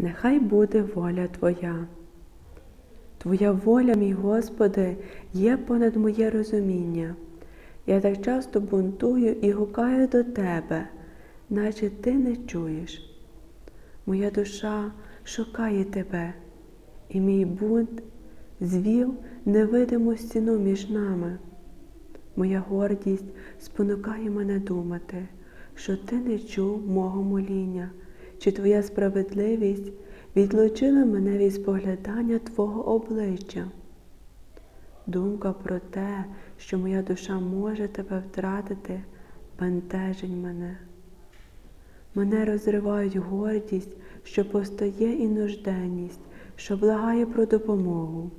нехай буде воля Твоя. Твоя воля, мій Господи, є понад моє розуміння. Я так часто бунтую і гукаю до Тебе, наче Ти не чуєш. Моя душа шукає Тебе, і мій бунт звів невидиму стіну між нами. Моя гордість спонукає мене думати, що ти не чув мого моління, чи твоя справедливість відлучила мене від споглядання Твого обличчя. Думка про те, що моя душа може тебе втратити, бентежить мене. Мене розривають гордість, що постає і нужденність, що благає про допомогу.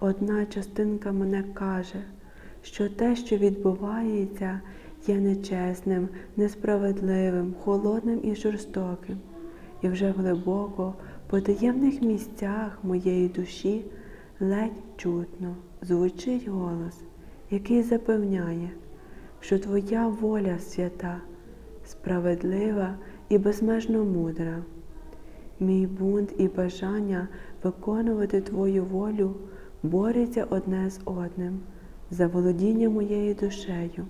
Одна частинка мене каже, що те, що відбувається, є нечесним, несправедливим, холодним і жорстоким, і вже глибоко, по таємних місцях моєї душі ледь чутно звучить голос, який запевняє, що Твоя воля свята, справедлива і безмежно мудра. Мій бунт і бажання виконувати Твою волю борються одне з одним за володіння моєю душею.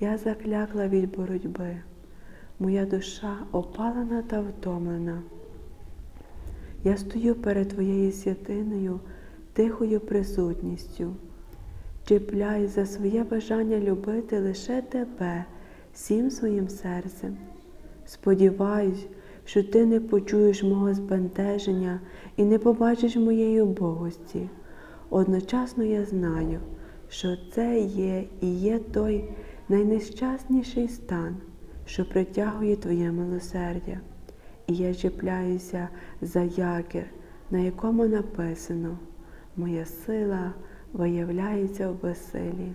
Я заклякла від боротьби, моя душа опалена та втомлена. Я стою перед Твоєю святиною, тихою присутністю, чіпляю за своє бажання любити лише Тебе всім своїм серцем. Сподіваюсь, що ти не почуєш мого збентеження і не побачиш моєї убогості. Одночасно я знаю, що це є і є той найнещасніший стан, що притягує Твоє милосердя, і я чіпляюся за якір, на якому написано Моя сила виявляється в безсилі.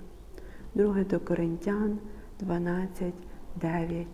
2 до Коринтян 12, 9